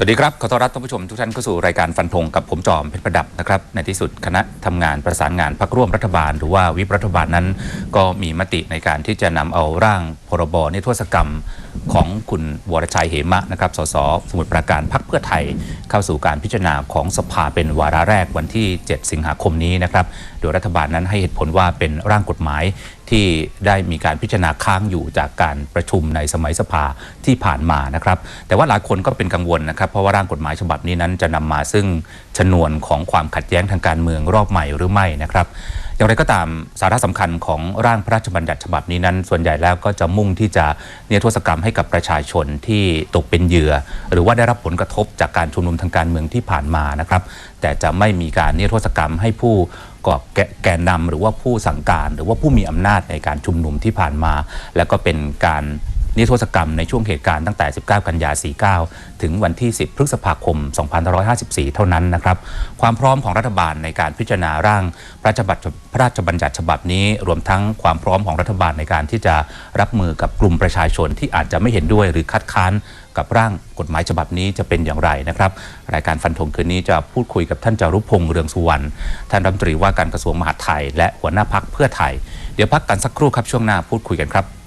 สวัสดีครับขอต้อนรับท่านผู้ชมทุกท่านเข้าสู่รายการฟันธงกับผมจอมเพชรประดับนะครับในที่สุดคณะทำงานประสานงานพักร่วมรัฐบาล หรือว่าวิปรัฐบาลนั้น ก็มีมติในการที่จะนำเอาร่างพรบนิรโทษกรรมของคุณวรชัยเหมะนะครับสสสมุทรปราการพักเพื่อไทยเข้าสู่การพิจารณาของสภาเป็นวาระแรกวันที่ 7 สิงหาคมนี้นะครับโดยรัฐบาลนั้นให้เหตุผลว่าเป็นร่างกฎหมาย ที่ได้มีการพิจารณาค้างอยู่จากการประชุมในสมัยสภาที่ผ่านมานะครับ แต่ว่าหลายคนก็เป็นกังวลนะครับ เพราะว่าร่างกฎหมายฉบับนี้นั้นจะนำมาซึ่งชนวนของความขัดแย้งทางการเมืองรอบใหม่หรือไม่นะครับอย่างไรก็ตามสาระสำคัญของร่างพระราชบัญญัติฉบับนี้นั้น ส่วนใหญ่แล้วก็จะมุ่งที่จะเนรโทษกรรมให้กับประชาชนที่ตกเป็นเหยื่อ หรือว่าได้รับผลกระทบจากการชุมนุมทางการเมืองที่ผ่านมานะครับ แต่จะไม่มีการเนิรโทษกรรมให้ผู้ กอแกแกนนำหรือว่าผู้สั่งการ หรือว่าผู้มีอำนาจในการชุมนุมที่ผ่านมา แล้วก็เป็นการนิรโทษกรรมในช่วงเหตุการณ์ตั้งแต่ 19 กันยา 49 ถึงวันที่ 10 พฤษภาคม 2554 เท่านั้นนะครับ ความพร้อมของรัฐบาลในการพิจารณาร่างพระราชบัญญัติพระราชบัญญัติฉบับนี้ รวมทั้งความพร้อมของรัฐบาลในการที่จะรับมือกับกลุ่มประชาชนที่อาจจะไม่เห็นด้วยหรือคัดค้าน กับร่างกฎหมายฉบับนี้จะเป็นอย่างไรนะครับ รายการฟันธงคืนนี้จะพูดคุยกับท่านจารุพงษ์เรืองสุวรรณท่านรัฐมนตรีว่าการกระทรวงมหาดไทย และหัวหน้าพักเพื่อไทย เดี๋ยวพักกันสักครู่ครับช่วงหน้าพูดคุยกันครับ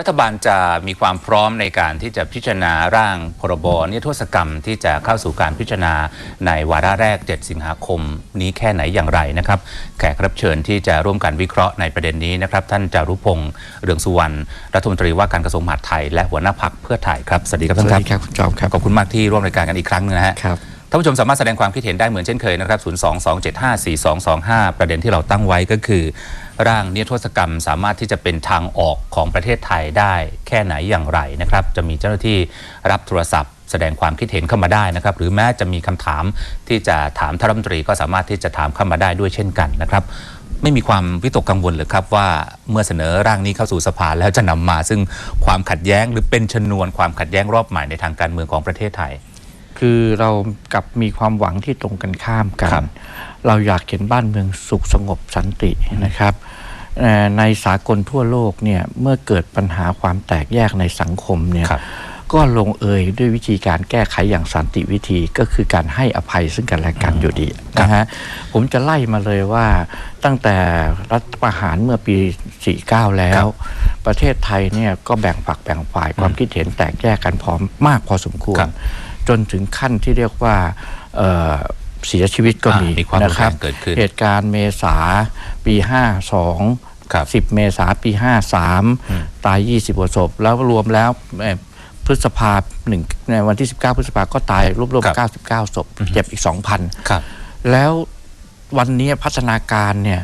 รัฐบาลจะมีความพร้อมในการที่จะพิจารณาร่างพรบนิรโทษกรรมที่จะเข้าสู่การพิจารณาในวาระแรก 7 สิงหาคมนี้แค่ไหนอย่างไรนะครับ แขกรับเชิญที่จะร่วมกันวิเคราะห์ในประเด็นนี้นะครับ ท่านจารุพงษ์เรืองสุวรรณรัฐมนตรีว่าการกระทรวงมหาดไทย และหัวหน้าพักเพื่อไทยครับสวัสดีครับสท่านวัคสรับดีครับคุณจอมครับขอบคุณมากที่ร่วมรายการกันอีกครั้งหนึงนะฮะครับท่านผู้ชมสามารถแสดงความคิดเห็นได้เหมือนเช่นเคยนะครับ 022754225 ประเด็นที่เราตั้งไว้ก็คือ ร่างนิรโทษกรรมสามารถที่จะเป็นทางออกของประเทศไทยได้แค่ไหนอย่างไรนะครับ จะมีเจ้าหน้าที่รับโทรศัพท์แสดงความคิดเห็นเข้ามาได้นะครับ หรือแม้จะมีคำถามที่จะถามท่ารัฐมนตรีก็สามารถที่จะถามเข้ามาได้ด้วยเช่นกันนะครับ ไม่มีความวิตกกังวลหรือครับว่าเมื่อเสนอร่างนี้เข้าสู่สภาแล้วจะนำมา ซึ่งความขัดแย้งหรือเป็นชนวนความขัดแย้งรอบใหม่ในทางการเมืองของประเทศไทย คือเรากลับมีความหวังที่ตรงกันข้ามกันครับเราอยากเห็นบ้านเมืองสุขสงบสันตินะครับเอ่อในสากลทั่วโลกเนี่ยเมื่อเกิดปัญหาความแตกแยกในสังคมเนี่ยครับก็ลงเอยด้วยวิธีการแก้ไขอย่างสันติวิธีก็คือการให้อภัยซึ่งกันและกันอยู่ดีนะฮะผมจะไล่มาเลยว่าตั้งแต่รัฐประหารเมื่อปี 49 แล้ครัวบประเทศไทยเนี่ยก็แบ่งฝักแบ่งฝ่ายความคิดเห็นแตกแยกกันพร้อมมากพอสมควรครับ จนถึงขั้นที่เรียกว่าเอ่อเสียชีวิตก็อ่ามีมีความรุนแรงนะครับเกิดขึ้น เหตุการณ์เมษาปี 52ครับ10 เมษาปี 53 ตาย 20กว่าศพ แล้วรวมแล้วเอ่อพฤษภาหนึ่งในวันที่ 19 พฤษภาก็ตายรวมครับๆ99 ศพ เจ็บอีก 2,000ครับ แล้ววันนี้พัฒนาการเนี่ย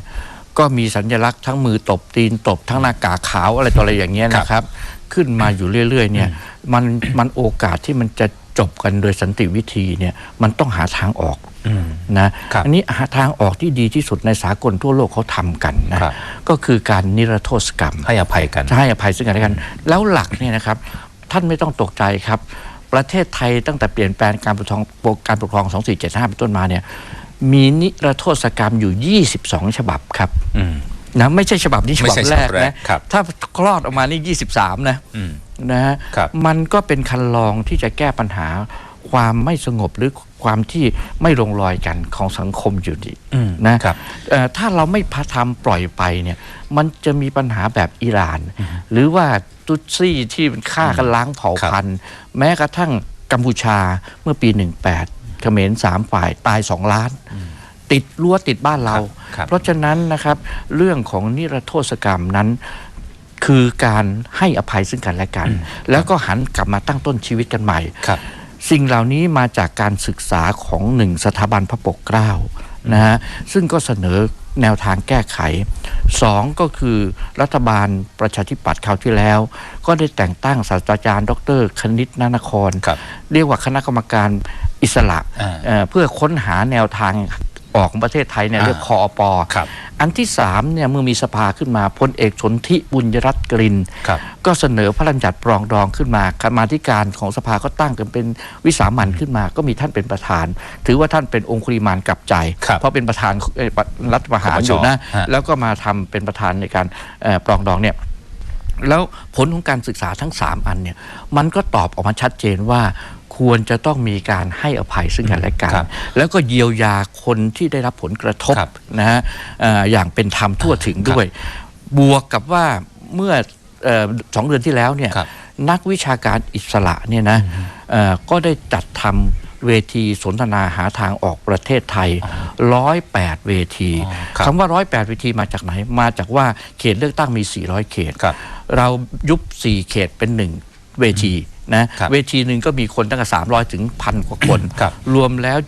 ก็มีสัญลักษณ์ทั้งมือตบตีนตบทั้งหน้ากากขาวอะไรต่ออะไรอย่างเงี้ยนะครับ ขึ้นมาอยู่เรื่อยๆเนี่ยมันมันโอกาสที่มันจะ จบกันโดยสันติวิธีเนี่ยมันต้องหาทางออกอืมนะครับอันนี้หาทางออกที่ดีที่สุดในสากลทั่วโลกเขาทำกันนะครับก็คือการนิรโทษกรรม ให้อภัยกันจะให้อภัยซึ่งกันและกัน แล้วหลักเนี่ยนะครับท่านไม่ต้องตกใจครับ ประเทศไทยตั้งแต่เปลี่ยนแปลงการปกครองการปกครอง 2475 เป็นต้นมาเนี่ยมีนิรโทษกรรมอยู่ 22 ฉบับครับอืมนะไม่ใช่ฉบับนี้ฉไม่บับใช่แรกฉบับแรกนะครับถ้าคลอดออกมานี่ 23 นะอืม นะฮะครับมันก็เป็นคันลองที่จะแก้ปัญหาความไม่สงบหรือความที่ไม่ลงรอยกันของสังคมอยู่ดีอืมนะครับเอ่อถ้าเราไม่พาทำปล่อยไปเนี่ย มันจะมีปัญหาแบบอิหร่าน หรือว่าตุตซี่ที่มันฆ่ากันล้างเผ่าพันธุ์แม้กระทั่งกัมพูชาเมื่อปี 18เขมรสามฝ่ายตายสองล้าน ติดรั้วติดบ้านเราครับเพราะฉะนั้นนะครับ เรื่องของนิรโทษกรรมนั้น คือการให้อภัยซึ่งกันและกัน แล้วก็หันกลับมาตั้งต้นชีวิตกันใหม่ครับสิ่งเหล่านี้มาจากการศึกษาของหนึ่งสถาบันพระปกเกล้านะฮะซึ่งก็เสนอแนวทางแก้ไขสองก็คือรัฐบาลประชาธิปัตย์คราวที่แล้ว ก็ได้แต่งตั้งศาสตราจารย์ ดรคณิตนานครครับเรียกว่าคณะกรรมการอิสระอ่าเอ่อเพื่อค้นหาแนวทาง ออกของประเทศไทยเนี่ยอ่าเรียกคอปครับอันที่สามเนี่ยเมื่อมีสภาขึ้นมาพลเอกสนธิบุญยรัตน์กลินครับก็เสนอพระราชบัญญัติปรองดองขึ้นมากรรมาธิการของสภาก็ตั้งกันเป็นวิสามันขึ้นมา ก็มีท่านเป็นประธาน ถือว่าท่านเป็นองคุริมานกลับใจครับเพราะเป็นประธานเอ่อรัฐประหารคปชอยู่นะฮะแล้วก็มาทำเป็นประธานในการเอ่อปรองดองเนี่ยแล้วผลของการศึกษาทั้ง 3 อันเนี่ยมันก็ตอบออกมาชัดเจนว่า ควรจะต้องมีการให้อภัยซึ่งกันและกันครับแล้วก็เยียวยาคนที่ได้รับผลกระทบครับนะฮะเอ่ออย่างเป็นธรรมทั่วถึงด้วย บวกกับว่าเมื่อเอ่อสองเดือนที่แล้วเนี่ยครับนักวิชาการอิสระเนี่ยนะเอ่อก็ได้จัดทำเวทีสนทนาหาทางออกประเทศไทยร้อยแปดเวทีอ๋อครับคำว่าร้อยแปดเวทีมาจากไหน มาจากว่าเขตเลือกตั้งมี 400 เขตครับเรายุบ 4 เขตเป็นหนึ่งเวที นะครับเวทีหนึ่งก็มีคนตั้งแต่300ถึงพันกว่าคนครับรวมแล้ว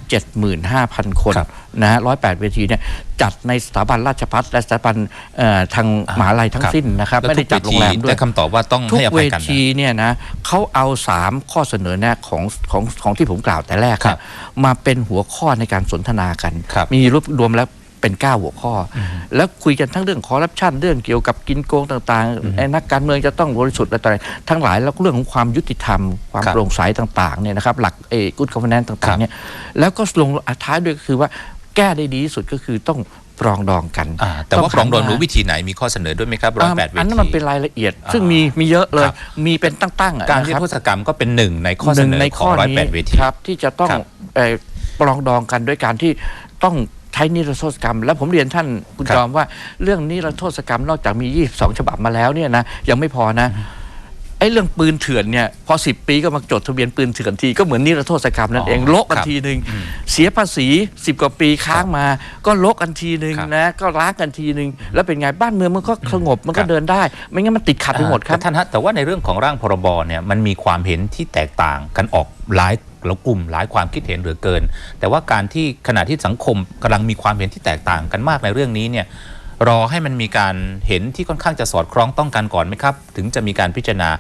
75,000 คนครับนะฮะ108เวทีเนี่ยจัดในสถาบันราชพัฒและสถาบันเอ่อทางมหาลัยทั้งสิ้นนะครับแล้วไม่ได้จัดทุกโรงแรมด้วได้ยคำตอบว่าต้องทุกให้อเวภัยกันนะทีเนี่ยนะเขาเอาสามข้อเสนอแนะของของของที่ผมกล่าวแต่แรกครับมาเป็นหัวข้อในการสนทนากันครับมีรวบรวมแล้ว เป็น 9 หัวข้ออแล้วคุยกันทั้งเรื่องคอร์รัปชันเรื่องเกี่ยวกับกินโกงต่างๆไอ้นักการเมืองจะต้องบริสุทธิ์อะไรต่างๆทั้งหลายแล้วก็เรื่องของความยุติธรรม ความครับโปร่งใสต่างๆเนี่ยนะครับหลักเอกุดคอมแนนครัต่างบๆเนี่ยแล้วก็ลงท้ายด้วยก็คือว่าแก้ได้ดีที่สุดก็คือต้องปรองดองกันอ่าแต่ว่าปรองดองหารู้วิธีไหนมีข้อเสนอด้วยไหมครับร้อยแปดเวอันนั้นทีมันเป็นรายละเอียดอ่าซึ่งมีมีเยอะเลยครับมีเป็นตั้งๆอะการนะที่ครับโทษกรรมก็เป็นหนึ่งในข้อเสหนึ่งนอในขข้อองร้อยนี้แปดเวทีครับที่จะต้องครับเอ่อปรองดองกันด้วยการที่ต้อง ใช้นิรโทษกรรม และผมเรียนท่านคุณครับจอมว่าเรื่องนิรโทษกรรมนอกจากมี 22 ฉบับมาแล้วเนี่ยนะยังไม่พอนะ ไอ้เรื่องปืนเถื่อนเนี่ยพอ10ปีก็มาจดทะเบียนปืนเถื่อนทีก็เหมือนนิรโทษกรรมนั่นเองอ๋อโละกันครับทีหนึ่งเสียภาษี10กว่าปีค้างมา ก็โละกันทีหนึ่งครับนะก็ล้างกันทีหนึ่งแล้วเป็นไงบ้านเมืองมันก็สงบมันครัก็บเดินได้ ไม่งั้นมันติดขัดไปหมดครับแต่ท่านฮะแต่ว่าในเรื่องของร่างพรบเนี่ยมันมีความเห็นที่แตกต่างกันออกหลายแล้วกลุ่มหลายความคิดเห็นเหลือเกิน แต่ว่าการที่ขณะที่สังคมกำลังมีความเห็นที่แตกต่างกันมากในเรื่องนี้เนี่ย รอให้มันมีการเห็นที่ค่อนข้างจะสอดคล้องต้องกันก่อนไหมครับ ถึงจะมีการพิจารณา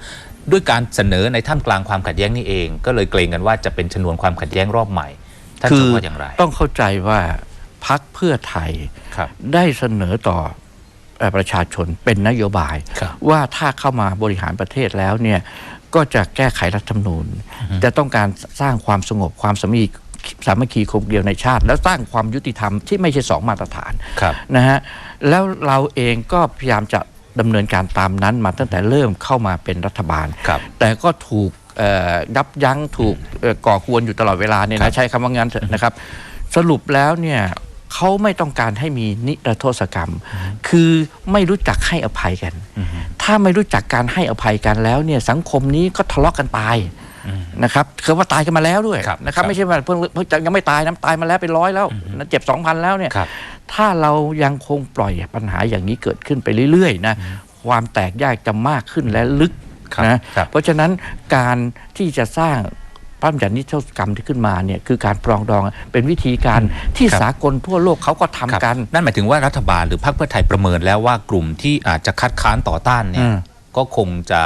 ด้วยการเสนอในท่ามกลางความขัดแย้งนี่เอง ก็เลยเกรงกันว่าจะเป็นชนวนความขัดแย้งรอบใหม่ท่านคืจะอว่าอย่างไร ต้องเข้าใจว่าพักเพื่อไทยครับได้เสนอต่อเอ่อประชาชนเป็นนโยบายครับว่าถ้าเข้ามาบริหารประเทศแล้วเนี่ยก็จะแก้ไขรัฐธรรมนูญ จะต้องการสร้างความสงบความสามัคคี สามัคคีคงเดียวในชาติ แล้วสร้างความยุติธรรมที่ไม่ใช่สองมาตรฐานครับนะฮะแล้วเราเองก็พยายามจะดำเนินการตามนั้นมาตั้งแต่เริ่มเข้ามาเป็นรัฐบาลครับแต่ก็ถูกเอ่อยับยั้งถูกเอ่อก่อกวนอยู่ตลอดเวลาเนี่ยครันะบใช้คำว่างั้นเถอะนะครับ สรุปแล้วเนี่ยเขาไม่ต้องการให้มีนิรโทษกรรม คือไม่รู้จักให้อภัยกัน ถ้าไม่รู้จักการให้อภัยกันแล้วเนี่ยสังคมนี้ก็ทะเลาะกันตาย นะครับคือว่าตายกันมาแล้วด้วยครับนะครับครับไม่ใช่ว่าเพิ่งเพิ่งจะยังไม่ตายนะตายมาแล้วเป็นร้อยแล้วนะเจ็บสองพันแล้วเนี่ยครับถ้าเรายังคงปล่อยปัญหาอย่างนี้เกิดขึ้นไปเรื่อยๆนะความแตกแยกจะมากขึ้นและลึกครับนะครับเพราะฉะนั้นการที่จะสร้างพระบัญญัตินิรโทษกรรมที่ขึ้นมาเนี่ยคือการปรองดองเป็นวิธีการที่ครับสากลทั่วโลกเขาก็ทำครับกัน นั่นหมายถึงว่ารัฐบาลหรือพรรคเพื่อไทยประเมินแล้วว่ากลุ่มที่อาจจะคัดค้านต่อต้านเนี่ยอืมก็คงจะ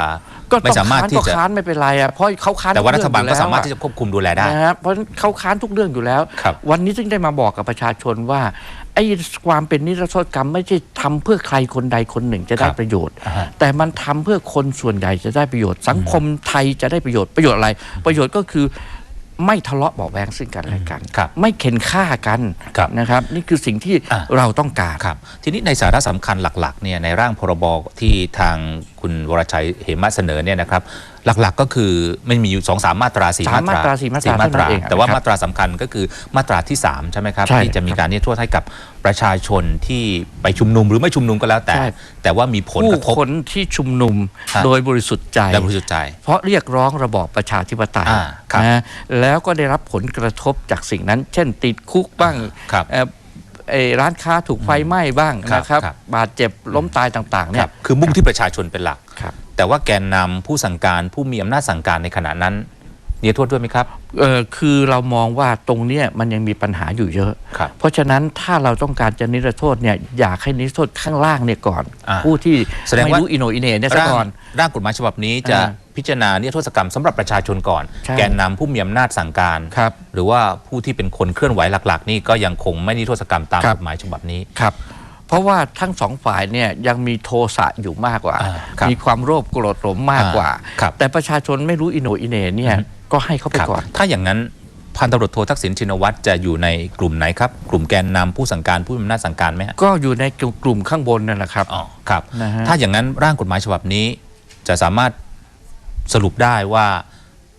ก็ไม่ต้องสามารถค้านที่ก็จะค้านไม่เป็นไรอะเพราะเขาค้านแต่ว่ารัฐบาลทุก็เองอยู่สามารถแล้วที่จะควบคุมดูแลได้นะครับเพราะฉะนั้นเขาค้านทุกเรื่องอยู่แล้วครับวันนี้จึงได้มาบอกกับประชาชนว่าไอ้ความเป็นนิรโทษกรรมไม่ใช่ทำเพื่อใครคนใดคนหนึ่งจะได้ครับประโยชน์อ่าฮะแต่มันทำเพื่อคนส่วนใหญ่จะได้ประโยชน์ สังคมไทยจะได้ประโยชน์ประโยชน์อะไร ประโยชน์ก็คือ ไม่ทะเลาะเบาะแวงซึ่งกันและกันครับไม่เข็นฆ่ากันครับนะครับ นี่คือสิ่งที่อ่าเราต้องการครับ ทีนี้ในสาระสำคัญหลักๆเนี่ยในร่างพรบที่ทางคุณวรชัยเหมะเสนอเนี่ยนะครับ หลักๆ ก็คือมันมีอยู่สองสามมาตราสี่สามมาตราสี่มาตราเท่านั้นเองแต่ว่านะครับมาตราสำคัญก็คือมาตราที่ 3 ใช่ไหมครับใช่ที่จะมีการนิรโทษให้กับประชาชนที่ไปชุมนุมหรือไม่ชุมนุมก็แล้วแต่ใช่แต่ว่ามีผลกผู้ระทบคนที่ชุมนุมฮะโดยบริสุทธิ์ใจและบริสุทธิ์ใจ เพราะเรียกร้องระบอบประชาธิปไตยอ่าครับนะแล้วก็ได้รับผลกระทบจากสิ่งนั้น เช่น ติดคุกบ้างครับเอ่อเอ่อร้านค้าถูกไฟไหม้บ้างครับนะครับครับ บาดเจ็บล้มตายต่างๆคเนี่รัยบคือมุ่งที่ประชาชนเป็นหลักครับ แต่ว่าแกนนำผู้สั่งการผู้มีอำนาจสั่งการในขณะนั้นนิรโทษด้วยไหมครับเออคือเรามองว่าตรงเนี้ยมันยังมีปัญหาอยู่เยอะครับเพราะฉะนั้นถ้าเราต้องการจะนิรโทษเนี่ยอยากให้นิรโทษข้างล่างเนี่ยก่อนอ่าผู้ที่แสดงไม่ว่ารู้อิโหนอิเหน่เนี่ยซะร่างก่อนร่างกฎหมายฉบับนี้จะอ่าพิจารณานิรโทษกรรมสำหรับประชาชนก่อนใช่แกนนำผู้มีอำนาจสั่งการครับหรือว่าผู้ที่เป็นคนเคลื่อนไหวหลัก ๆ นี่ก็ยังคงไม่นิรโทษกรรมตามครับกฎหมายฉบับนี้ครับ เพราะว่าทั้งสองฝ่ายเนี่ยยังมีโทสะอยู่มากกว่าอ่าครับมีความโลภโกรธหลงมากกว่าอ่าครับแต่ประชาชนไม่รู้อิโหนอิเหน่เนี่ยก็ให้เขาไปครับก่อน ถ้าอย่างนั้นพันตำรวจโททักษิณชินวัตรจะอยู่ในกลุ่มไหนครับ กลุ่มแกนนำผู้สั่งการผู้มีอำนาจสั่งการไหมฮะก็อยู่ในกลุ่มข้างบนนั่นแหละครับอ๋อครับนะฮะถ้าอย่างนั้นร่างกฎหมายฉบับนี้ จะสามารถสรุปได้ว่า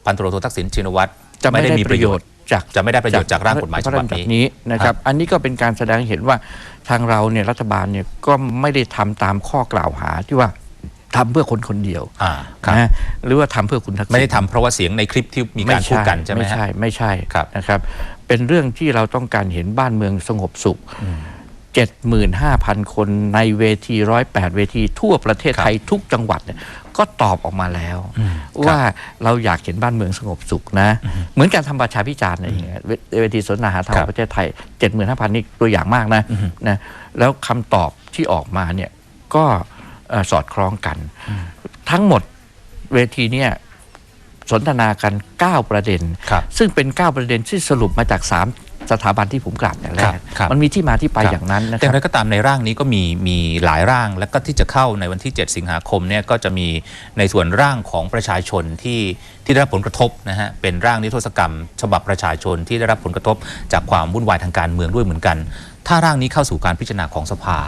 พันตำรวจโททักษิณชินวัตรจะไม่ได้ประโยชน์จากจะไม่ได้ประโยชน์จากร่างกฎหมายฉพระบัราบชบัญญันี้ตินี้นะครับ อันนี้ก็เป็นการแสดงให้เห็นว่า ทางเราเนี่ยรัฐบาลเนี่ยก็ไม่ได้ทำตามข้อกล่าวหาที่ว่าทำเพื่อคนคนเดียวอ่าครับนะหรือว่าทำเพื่อคุณทักษิณไม่ได้ทำเพราะว่าเสียงในคลิปที่มีการพูดกันใช่ไหมไม่ฮะใช่ไม่ใช่ครับนะครับ เป็นเรื่องที่เราต้องการเห็นบ้านเมืองสงบสุข 75,000 คนในเวที 108 เวทีทั่วประเทศไทยทุกจังหวัดเนี่ย ก็ตอบออกมาแล้ว ว่าเราอยากเห็นบ้านเมืองสงบสุขนะ เหมือนการทำประชาพิจารณ์อะไรอย่างเงี้ยเวเวทีสนทนาหาธรรมครับประเทศไทย75,000นี่ตัวอย่างมากนะนะแล้วคำตอบที่ออกมาเนี่ยก็เอ่อสอดคล้องกัน ทั้งหมดเวทีเนี่ยสนทนากัน 9 ประเด็นครับซึ่งเป็น 9 ประเด็นที่สรุปมาจาก 3 สถาบันที่ผมกล่าวอย่างแรครักบครับมันมีที่มาที่ไปครับอย่างนั้นนะคแต่รับอย่างไรก็ตามในร่างนี้ก็มีมีหลายร่าง แล้วก็ที่จะเข้าในวันที่ 7 สิงหาคมเนี่ยก็จะมีในส่วนร่างของประชาชนที่ที่ได้รับผลกระทบนะฮะเป็นร่างนิรโทษกรรม ฉบับประชาชนที่ได้รับผลกระทบ จากความวุ่นวายทางการเมืองด้วยเหมือนกัน ถ้าร่างนี้เข้าสู่การพิจารณาของสภา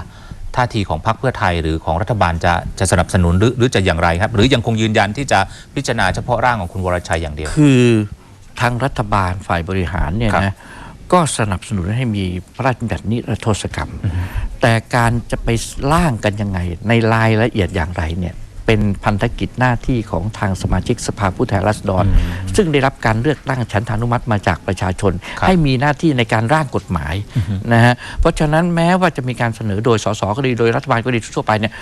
ท่าทีของพรรคเพื่อไทยหรือของรัฐบาลจะจะสนับสนุนหรือหรือจะอย่างไรครับ หรือยังคงยืนยันที่จะพิจารณาเฉพาะร่างของคุณวรชัยอย่างเดียว คือทางรัฐบาลฝ่ายบริหารเนี่ยครับนะ ก็สนับสนุนให้มีพระราชบัญญัตินิรโทษกรรม แต่การจะไปร่างกันยังไง ในรายละเอียดอย่างไรเนี่ยเป็นพันธกิจหน้าที่ของทางสมาชิกสภาผู้แทนราษฎร ซึ่งได้รับการเลือกตั้งฉันทานุมัติมาจากประชาชนครับให้มีหน้าที่ในการร่างกฎหมายนะฮะเพราะฉะนั้นแม้ว่าจะมีการเสนอโดยสสก็ดีโดยรัฐบาลก็ดีทั่วไปเนี่ย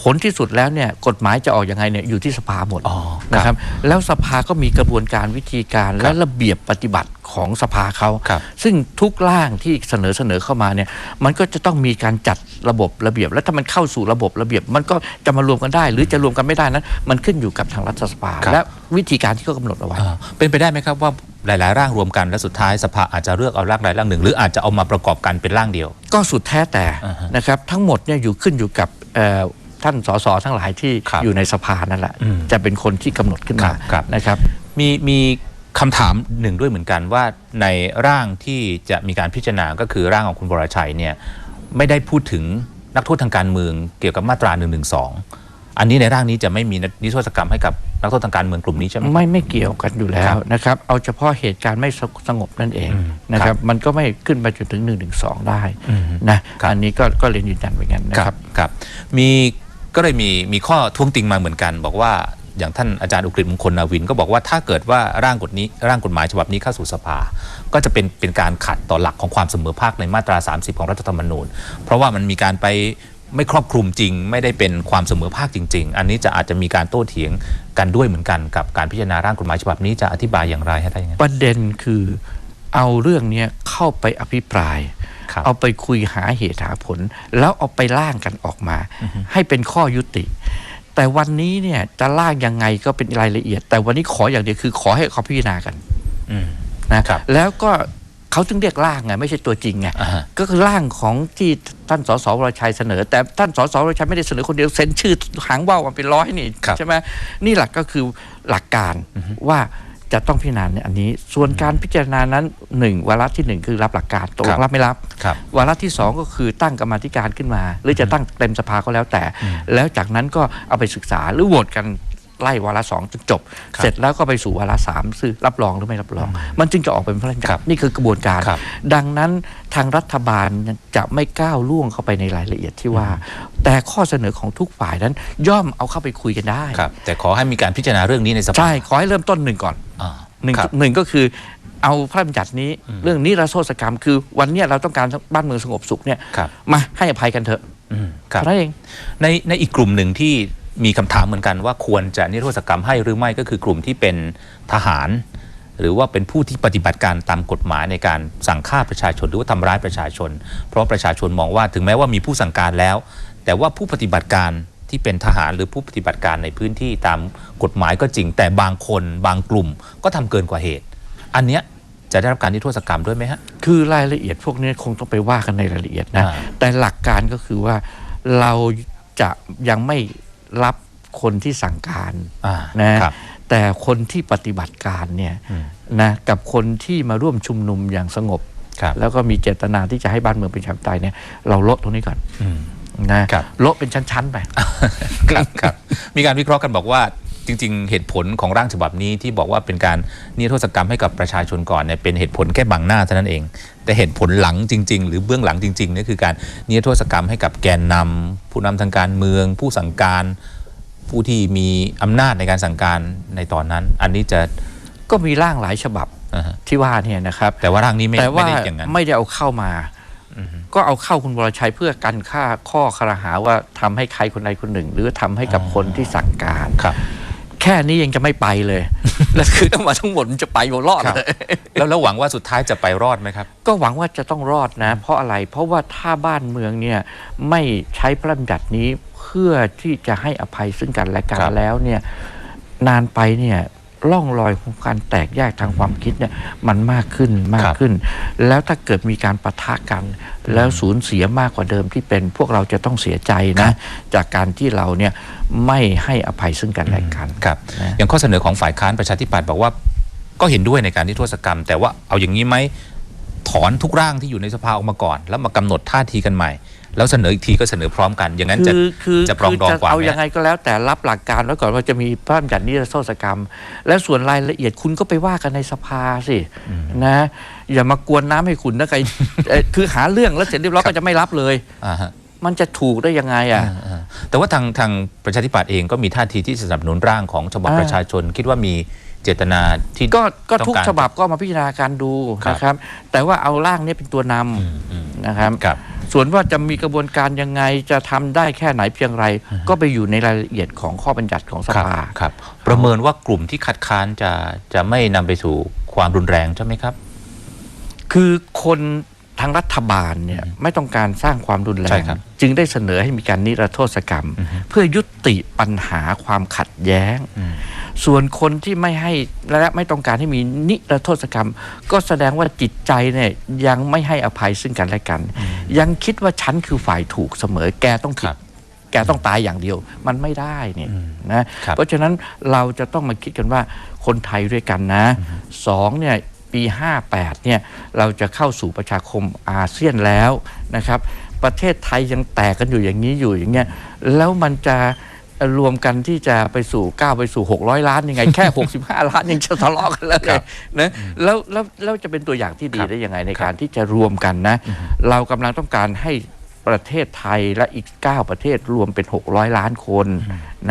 ผลที่สุดแล้วเนี่ยกฎหมายจะออกยังไงเนี่ยอยู่ที่สภาหมดอ๋อนะครับแล้วสภาก็มีกระบวนการวิธีการและระเบียบปฏิบัติของสภาเขาครับซึ่งทุกร่างที่เสนอเสนอเข้ามาเนี่ยมันก็จะต้องมีการจัดระบบระเบียบ แล้วถ้ามันเข้าสู่ระบบระเบียบ มันก็จะมารวมกันได้ หรือจะรวมกันไม่ได้นั้น มันขึ้นอยู่กับทางรัฐสภาครับและวิธีการที่เขากำหนดเอาไว้เอ่อเป็นไปได้ไหมครับว่าหลาย ๆ ร่างรวมกันและสุดท้ายสภาอาจจะเลือกเอาร่างใดร่างหนึ่ง หรืออาจจะเอามาประกอบกันเป็นร่างเดียว ก็สุดแท้แต่อ่าฮะนะครับทั้งหมดเนี่ยอยู่ขึ้นอยู่กับเอ่อ ท่านสสทั้งหลายที่ครับอยู่ในสภานั่นแหละอืมจะเป็นคนที่กำหนดขึ้นมาครับครับนะครับ มีมีคำถามหนึ่งด้วยเหมือนกันว่าในร่างที่จะมีการพิจารณาก็คือร่างของคุณบรชัยเนี่ยไม่ได้พูดถึงนักโทษทางการเมืองเกี่ยวกับมาตรา1นึอันนี้ในร่างนี้จะไม่มีนิรโทษกรรมให้กับนักโทษทางการเมืองกลุ่มนี้ใช่ไหมไม่ไม่เกี่ยวกันอยู่แล้ครัวบนะครับเอาเฉพาะเหตุการณ์ไม่สสงบนั่นเองอืมนะคครัรับบมันก็ไม่ขึ้นไปจนถึง1นึได้อืมนะครับอันนี้ก็ก็เรียนยืนยันเหมือนกันนะครับครับ มี ก็เลยมีมีข้อท้วงติงมาเหมือนกัน บอกว่าอย่างท่านอาจารย์อุกฤษมงคลนาวินก็บอกว่าถ้าเกิดว่าร่างกฎนี้ร่างกฎหมายฉบับนี้เข้าสู่สภา ก็จะเป็นเป็นการขัดต่อหลักของความเสมอภาคในมาตรา 30 ของรัฐธรรมนูญ เพราะว่ามันมีการไปไม่ครอบคลุมจริง ไม่ได้เป็นความเสมอภาคจริง ๆ อันนี้จะอาจจะมีการโต้เถียงกันด้วยเหมือนกันกับการพิจารณาร่างกฎหมายฉบับนี้จะอธิบายอย่างไรให้ได้ยังไงประเด็นคือเอาเรื่องนี้เข้าไปอภิปราย เอาไปคุยหาเหตุหาผล แล้วเอาไปล่างกันออกมา ให้เป็นข้อยุติ แต่วันนี้เนี่ยจะล่างยังไงก็เป็นรายละเอียด แต่วันนี้ขออย่างเดียวคือขอให้เขาพิจารณากันอืมนะครับ แล้วก็เขาจึงเรียกร่างไงไม่ใช่ตัวจริงไงอ่าฮะก็คือร่างของที่ท่านสสวรชัยเสนอ แต่ท่านสสวรชัยไม่ได้เสนอคนเดียวเซ็นชื่อหางว่าวมาเป็นร้อยนี่ครับใช่ไหมนี่หลักก็คือหลักการว่า จะต้องพิจารณาในอันนี้ ส่วนการพิจารณานั้นหนึ่งวาระที่หนึ่งคือรับหลักการตกลครังบรับไม่รับครับวาระที่สองก็คือตั้งกรรมาธิการขึ้นมา หรือจะตั้งเต็มสภาก็แล้วแต่ แล้วจากนั้นก็เอาไปศึกษาหรือโหวตกัน ไล่วาระสองจนจบครับเสร็จแล้วก็ไปสู่วาระสามซึ่งรับรองหรือไม่รับรอง มันจึงจะออกเป็นพระราชบัญญัครัติบนี่คือกระบวนการครับดังนั้นทางรัฐบาลจะไม่ก้าวล่วงเข้าไปในรายละเอียดที่ว่า แต่ข้อเสนอของทุกฝ่ายนั้นย่อมเอาเข้าไปคุยกันได้ครับแต่ขอให้มีการพิจารณาเรื่องนี้ในสภาใช่ขอให้เริ่มต้นหนึ่งก่อนอ่าหนึ่งครับหนึ่งก็คือเอาพระราชบัญญัตินี้เรื่องนิรโทษกรรม คือวันเนี้ยเราต้องการบ้านเมืองสงบสุขเนี่ยครับมาให้อภัยกันเถอะอืมครับเท่านั้นเองในในอีกกลุ่มหนึ่งที่ มีคำถามเหมือนกันว่าควรจะนิรโทษกรรมให้หรือไม่ก็คือกลุ่มที่เป็นทหาร หรือว่าเป็นผู้ที่ปฏิบัติการตามกฎหมายในการสั่งฆ่าประชาชนหรือว่าทำร้ายประชาชน เพราะประชาชนมองว่าถึงแม้ว่ามีผู้สั่งการแล้ว แต่ว่าผู้ปฏิบัติการที่เป็นทหารหรือผู้ปฏิบัติการในพื้นที่ตามกฎหมายก็จริง แต่บางคนบางกลุ่มก็ทำเกินกว่าเหตุ อันเนี้ยจะได้รับการนิรโทษกรรมด้วยไหมฮะ คือรายละเอียดพวกนี้คงต้องไปว่ากันในรายละเอียดนะอ่าแต่หลักการก็คือว่าเราจะยังไม่ รับคนที่สั่งการอ่านะครับแต่คนที่ปฏิบัติการเนี่ยอืมนะกับคนที่มาร่วมชุมนุมอย่างสงบครับแล้วก็มีเจตนาที่จะให้บ้านเมืองเป็นประชาธิปไตยเนี่ยเราลดตรงนี้ก่อนอืมนะครับโละเป็นชั้นๆไปครับครับมีการวิเคราะห์กันบอกว่า จริง ๆ เหตุผลของร่างฉบับนี้ที่บอกว่าเป็นการนิรโทษกรรมให้กับประชาชนก่อนเนี่ยเป็นเหตุผลแค่บังหน้าเท่านั้นเอง แต่เหตุผลหลังจริง ๆ หรือเบื้องหลังจริงๆนี่คือการนิรโทษกรรมให้กับแกนนำผู้นำทางการเมือง ผู้สั่งการผู้ที่มีอำนาจในการสั่งการในตอนนั้น อันนี้จะก็มีร่างหลายฉบับอ่าฮะที่ว่าเนี่ยนะครับ แต่ว่าร่างนี้ไม่แต่ไม่ว่าได้อย่างนั้นไม่ได้เอาเข้ามาก็เอาเข้าคุณวรชัยเพื่อกันค่าข้อคารหาว่าทำให้ใครคนใดคนหนึ่ง หรือทำให้กับคนที่สั่งการครับ แค่นี้ยังจะไม่ไปเลย แล้วคือทั้งหมดทั้งหมดมันจะไปหมดรอดครับเลยแล้วแล้วหวังว่าสุดท้ายจะไปรอดไหมครับ ก็หวังว่าจะต้องรอดนะ เพราะอะไรเพราะว่าถ้าบ้านเมืองเนี่ยไม่ใช้พระราชบัญญัตินี้เพื่อที่จะให้อภัยซึ่งกันและกันครับแล้วเนี่ยนานไปเนี่ย ร่องรอยของการแตกแยกทางความคิดเนี่ยมันมากขึ้นมากขึ้น แล้วถ้าเกิดมีการปะทะกัน แล้วสูญเสียมากกว่าเดิมที่เป็นพวกเราจะต้องเสียใจนะ จากการที่เราเนี่ยไม่ให้อภัยซึ่งกันและกันครับนะอย่างข้อเสนอของฝ่ายค้านประชาธิปัตย์บอกว่าก็เห็นด้วยในการที่โทษกรรม แต่ว่าเอาอย่างนี้ไหม ถอนทุกร่างที่อยู่ในสภาออกมาก่อน แล้วมากำหนดท่าทีกันใหม่ แล้วเสนออีกทีก็เสนอพร้อมกัน อย่างนั้นจะคือคือจะปรองดองคืกว่าเอาไหมยังไงก็แล้วแต่รับหลักการไว้ก่อนว่าจะมีพระราชบัญญัตินิรโทษกรรม และส่วนรายละเอียดคุณก็ไปว่ากันในสภาสินะอย่ามากวนน้ำให้คุณนะใครเอ่อคือหาเรื่องแล้วเสร็จเรียบร้อยก็จะไม่รับเลยอ่าฮะมันจะถูกได้ยังไงอะอ่าแต่ว่าทางทางประชาธิปัตย์เองก็มีท่าทีที่สนับสนุนร่างของฉบับอ่าประชาชน คิดว่ามี เจตนาที่ก็ก็ต้องทุกการฉบับก็มาพิจารณาการดูครับนะครับ แต่ว่าเอาร่างเนี้เป็นตัวนำอืมอืมนะครับครับส่วนว่าจะมีกระบวนการยังไงจะทำได้แค่ไหนเพียงไร ก็ไปอยู่ในรายละเอียดของข้อบัญญัติของสครับภาครับ ประเมินว่ากลุ่มที่คัดค้านจะจะไม่นำไปสู่ความรุนแรงใช่ไหมครับ คือคน ทางรัฐบาลเนี่ยไม่ต้องการสร้างความรุนแรใช่งครับจึงได้เสนอให้มีการนิรโทษกรรม เพื่อยุติปัญหาความขัดแย้งอืมส่วนคนที่ไม่ให้และไม่ต้องการให้มีนิรโทษกรรม ก็แสดงว่าจิตใจเนี่ยยังไม่ให้อภัยซึ่งกันและกัน ยังคิดว่าฉันคือฝ่ายถูกเสมอแกต้องผิครัดบแกต้องตายอย่างเดียว มันไม่ได้เนี่ยอืมนะครับเพราะฉะนั้นเราจะต้องมาคิดกันว่าคนไทยด้วยกันนะสองเนี่ย ปี 58 เนี่ยเราจะเข้าสู่ประชาคมอาเซียนแล้วนะครับ ประเทศไทยยังแตกกันอยู่อย่างนี้อยู่อย่างเงี้ยแล้วมันจะรวมกันที่จะไปสู่ก้าวไปสู่ 600 ล้านยังไง แค่ 65 ล้านยังจะทะเลาะกันแล้วคเลรัยบนะแล้วแล้วแล้วจะเป็นตัวอย่างที่ดีครับได้ยังไงในการที่จะรวมกันนะ เรากำลังต้องการให้ ประเทศไทยและอีก 9 ประเทศรวมเป็น 600 ล้านคน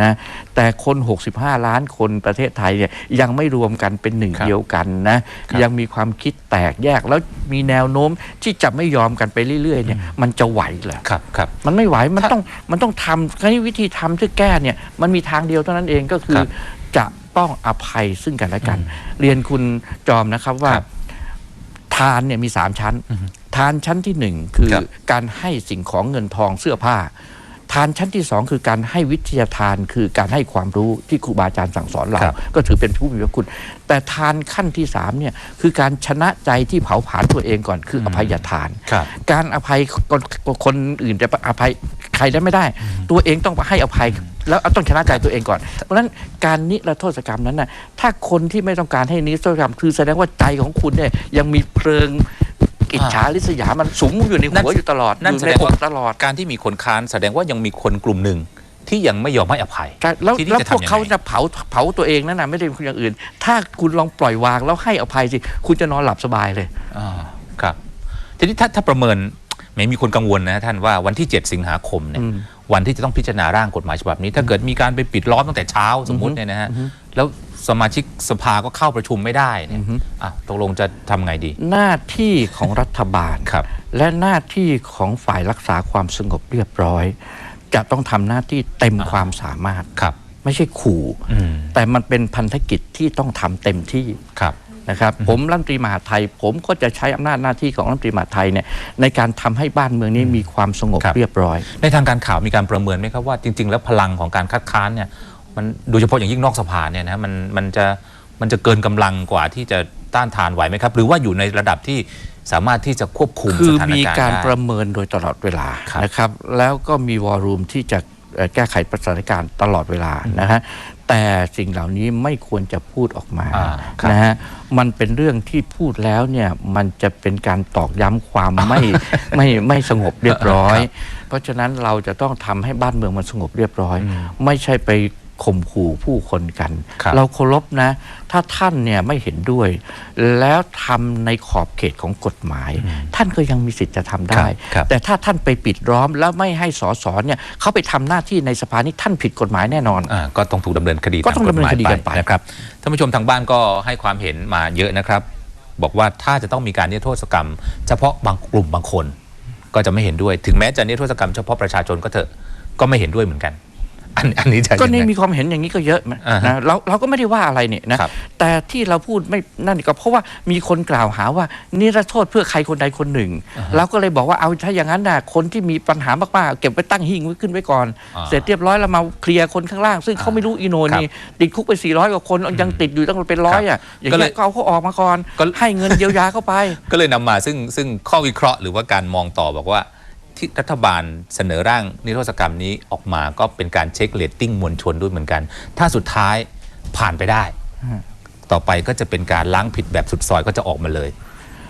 นะแต่คน 65 ล้านคนประเทศไทยเนี่ยยังไม่รวมกันเป็นหนึ่งครับเดียวกันนะครับยังมีความคิดแตกแยกแล้วมีแนวโน้มที่จะไม่ยอมกันไปเรื่อยๆเนี่ยมันจะไหวเหรอครับครับมันไม่ไหวมันถ้าต้องมันต้องทำคราวนี้วิธีทำที่แก้เนี่ยมันมีทางเดียวเท่านั้นเองก็คือครับจะต้องอภัยซึ่งกันและกัน เรียนคุณจอมนะครับว่าครับทานเนี่ยมีสามชั้น ทานชั้นที่หนึ่งคือครับ การให้สิ่งของเงินทองเสื้อผ้า ทานชั้นที่สองคือการให้วิทยาทานคือการให้ความรู้ที่ครูบาอาจารย์สั่งสอนเรา ครับ ก็ถือเป็นผู้มีพระคุณ แต่ทานขั้นที่สามเนี่ยคือการชนะใจที่เผาผลาญตัวเองก่อนคืออภัยทาน ครับ การอภัยคนคนอื่นจะอภัยใครได้ไม่ได้ ตัวเองต้องให้อภัย แล้วต้องชนะใจตัวเองก่อน เพราะฉะนั้นการนิรโทษกรรมนั้นน่ะถ้าคนที่ไม่ต้องการให้นิรโทษกรรม คือแสดงว่าใจของคุณเนี่ยยังมีเพลิง อิจฉาริษยามันสุมอยู่ในหัวอยู่ตลอดนั่นอยู่แสในดงอกว่าตลอดการที่มีคนค้านแสดงว่ายังมีคนกลุ่มหนึ่งที่ยังไม่ยอมให้อภัยใช่แล้วทีนี้แล้วจะพวกทำยังไงเขาจะเผาเผาตัวเองนั่นนะไม่ได้เป็นอย่างอื่น ถ้าคุณลองปล่อยวางแล้วให้อภัยสิคุณจะนอนหลับสบายเลยอ่าครับ ทีนี้ถ้าถ้าประเมินแม้มีคนกังวลนะท่านว่าวันที่ 7 สิงหาคมเนี่ยอืมวันที่จะต้องพิจารณาร่างกฎหมายฉบับนี้ ถ้าเกิดมีการไปปิดล้อมตั้งแต่เช้าสมมุติเนี่ยนะฮะแล้ว สมาชิกสภาก็เข้าประชุมไม่ได้เนี่ยอะตกลงจะทำไงดี หน้าที่ของรัฐบาลครับ และหน้าที่ของฝ่ายรักษาความสงบเรียบร้อย จะต้องทำหน้าที่เต็มความสามารถครับ ไม่ใช่ขู่อืมแต่มันเป็นพันธกิจที่ต้องทำเต็มที่ครับนะครับผมรัฐมนตรีมหาดไทย ผมก็จะใช้อำนาจหน้าที่ของรัฐมนตรีมหาดไทยเนี่ยในการทำให้บ้านเมืองนี้มีความสงบครับเรียบร้อย ในทางการข่าวมีการประเมินไหมครับว่าจริง ๆ แล้วพลังของการคัดค้านเนี่ย มันโดยเฉพาะอย่างยิ่งนอกสภาเนี่ยนะมันมันจะมันจะเกินกำลังกว่าที่จะต้านทานไหวไหมครับ หรือว่าอยู่ในระดับที่สามารถที่จะควบคุมคืสอถานมีการณ์การได้ประเมินโดยตลอดเวลาครับนะครับ แล้วก็มีวอลลุ่มที่จะเอ่อแก้ไขสถานการณ์ตลอดเวลานะฮะแต่สิ่งเหล่านี้ไม่ควรจะพูดออกมาอ่าครับนะฮะมันเป็นเรื่องที่พูดแล้วเนี่ยมันจะเป็นการตอกย้ำความไม่ไม่ไม่สงบเรียบร้อย เพราะฉะนั้นเราจะต้องทำให้บ้านเมืองมันสงบเรียบร้อย ไม่ใช่ไป ข่มขู่ผู้คนกันครับเราเคารพนะ ถ้าท่านเนี่ยไม่เห็นด้วย แล้วทำในขอบเขตของกฎหมาย ท่านก็ยังมีสิทธิ์จะทำได้ครับแต่ถ้าท่านไปปิดล้อมแล้วไม่ให้สสเนี่ยเขาไปทำหน้าที่ในสภานี่ท่านผิดกฎหมายแน่นอนอ่าก็ต้องถูกดำเนินคดีก็ต้องามกฎหมายดำเนินคดีกันไปนะครับท่านผู้ชมทางบ้านก็ให้ความเห็นมาเยอะนะครับ บอกว่าถ้าจะต้องมีการนิรโทษกรรม เฉพาะบางกลุ่มบางคน ก็จะไม่เห็นด้วย ถึงแม้จะนิรโทษกรรมเฉพาะประชาชนก็เถอะก็ไม่เห็นด้วยเหมือนกัน อันอันนี้จะก็นี่ยังไงมีความเห็นอย่างนี้ก็เยอะนะอ่าฮะนะเราเราก็ไม่ได้ว่าอะไรเนี่ยนะครับแต่ที่เราพูดไม่นั่นก็เพราะว่ามีคนกล่าวหาว่านิรโทษเพื่อใครคนใดคนหนึ่งเราก็เลยบอกว่าเอาถ้าอย่างนั้นน่ะคนที่มีปัญหามากๆเก็บไว้ตั้งหิ้งไว้ขึ้นไว้ก่อนอ่าเสร็จเรียบร้อยแล้วมาเคลียร์คนข้างล่าง ซึ่งเขาไม่รู้อีโนนี่ติดคุกไป 400กว่าคนยังติดอยู่ตั้งเป็นร้อยอะอย่างก็เลเงี้ยยก็เอาเขาออกมาก่อนก็ให้เงินเยียวยาเข้าไป ก็เลยนำมาซึ่งซึ่งข้อวิเคราะห์หรือว่าการมองต่อบอกว่า ที่รัฐบาลเสนอร่างนิรโทษกรรมนี้ออกมาก็เป็นการเช็คเรตติ้งมวลชนด้วยเหมือนกัน ถ้าสุดท้ายผ่านไปได้ ต่อไปก็จะเป็นการล้างผิดแบบสุดซอยก็จะออกมาเลย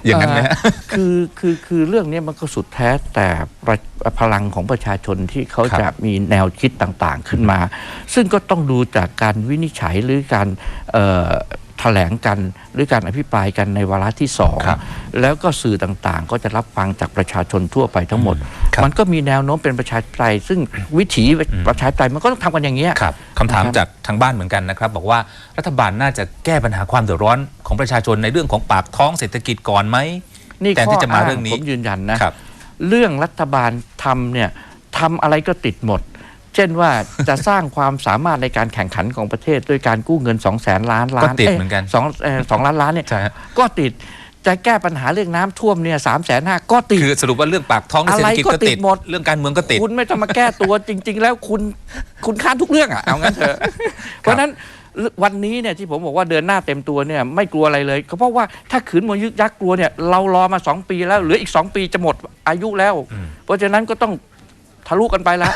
อย่างนั้นไหมฮะเอ่อคือคือคือเรื่องนี้มันก็สุดแท้แต่ประพลังของประชาชนที่เขาครับจะมีแนวคิดต่างๆขึ้นมา ซึ่งก็ต้องดูจากการวินิจฉัยหรือการเอ่อแถลงกันหรือการอภิปรายกันในวาระที่สองครับ แล้วก็สื่อต่างๆ ก็จะรับฟังจากประชาชนทั่วไปทั้งหมดครับมันก็มีแนวโน้มเป็นประชาธิปไตยซึ่งวิถีประชาธิปไตยมันก็ต้องทำกันอย่างเงี้ยครับคำถามนะครับจากทางบ้านเหมือนกันนะครับ บอกว่ารัฐบาลน่าจะแก้ปัญหาความเดือดร้อนของประชาชนในเรื่องของปากท้องเศรษฐกิจก่อนไหมนี่แทนที่จะมาเรื่องนี้ผมยืนยันนะครับเรื่องรัฐบาลทำเนี่ยทำอะไรก็ติดหมด เช่นว่าจะสร้างความสามารถในการแข่งขันของประเทศ ด้วยการกู้เงิน2 0 0แสนล้านล้านก็ติดเหมือนกันสองเอ่อสองล้านล้านเนี่ยใช่ฮะก็ติด จะแก้ปัญหาเรื่องน้ำท่วมเนี่ยสามแสนห้าก็ติด คือสรุปว่าเรื่องปากท้องในเศรษฐกิจอะไรก็ก็ติติดดหมด เรื่องการเมืองก็ติด คุณไม่ต้องมาแก้ตัวจริง ๆ แล้วคุณคุณค้านทุกเรื่องอะเอางั้นเถอะ เพราะฉะนั้นวันนี้เนี่ยที่ผมบอกว่าเดินหน้าเต็มตัวเนี่ยไม่กลัวอะไรเลยก็เพราะว่าถ้าขืนมายึกยักกลัวเนี่ยเรารอมา 2 ปีแล้วเหลืออีก 2 ปีจะหมดอายุแล้ว เพราะฉะนั้นก็ต้อง ทะลุกันไปแล้ว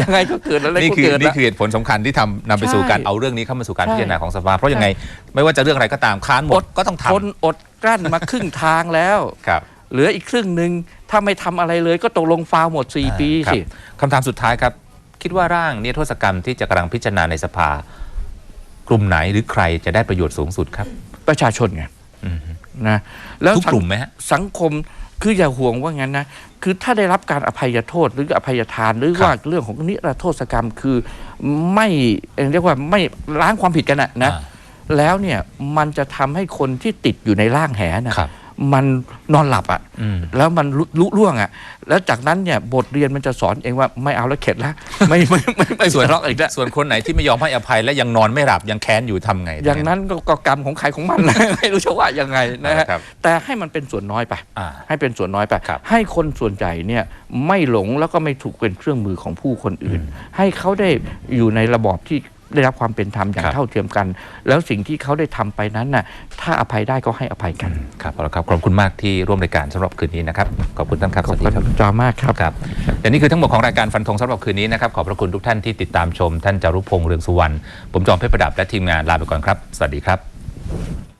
ยังไงก็เกิดอะไรนี่ก็คือเกิดนี่แล้ว คือเหตุผลสำคัญที่ทำนำไปสู่ใช่การเอาเรื่องนี้เข้ามาสู่การใช่ พิจารณาของสภา เพราะยังไง ไม่ว่าจะเรื่องอะไรก็ตามค้านหมดก็ต้องทคนอดกลั้นมาครึ่งทางแล้วำครับ เหลืออีกครึ่งหนึ่งถ้าไม่ทำอะไรเลยก็ตกลงฟาวหมด 4 ปีครับสิ คำถามสุดท้ายครับ คิดว่าร่างนิรโทษกรรมที่จะกำลังพิจารณาในสภา กลุ่มไหนหรือใครจะได้ประโยชน์สูงสุดครับ ประชาชนไงอืม นะแล้วทุกสังกลุ่มไหมฮะ สังคมคืออย่าห่วงว่างั้นนะ คือถ้าได้รับการอภัยโทษหรืออภัยทานหรือครับว่าเรื่องของนิรโทษกรรมคือไม่เรียกว่าไม่ล้างความผิดกันนะนะอ่าแล้วเนี่ยมันจะทำให้คนที่ติดอยู่ในร่างแหนะครับ มันนอนหลับอะอืมแล้วมันลุลุล่วงอะ แล้วจากนั้นเนี่ยบทเรียนมันจะสอนเองว่าไม่เอาแล้วเข็ดแล้วไม่ไม่ไม่ไม่ส่วนทะเลาะอีกแล้วส่วนคนไหนที่ไม่ยอมให้อภัยและยังนอนไม่หลับยังแค้นอยู่ทำไง อย่างนั้นก็ก็กรรมของใครของมันนะไม่รู้จะว่ายังไงนะฮะครับแต่ให้มันเป็นส่วนน้อยไปอ่าให้เป็นส่วนน้อยไปครับให้คนส่วนใหญ่เนี่ยไม่หลงแล้วก็ไม่ถูกเป็นเครื่องมือของผู้คนอื่น ให้เขาได้อยู่ในระบอบที่ ได้รับความเป็นธรรมอย่างครับเท่าเทียมกัน แล้วสิ่งที่เขาได้ทำไปนั้นน่ะถ้าอภัยได้ก็ให้อภัยกันครับเอาละครับขอบคุณมากที่ร่วมรายการสำหรับคืนนี้นะครับขอบคุณท่านครับขอบสวัสคุดีณครับจอมากครับครับและนี่คือทั้งหมดของรายการฟันธงสำหรับคืนนี้นะครับขอบพระคุณทุกท่านที่ติดตามชม ท่านจารุพงษ์เรืองสุวรรณผมจอมเพชรประดับและทีมงานลาไปก่อนครับ สวัสดีครับ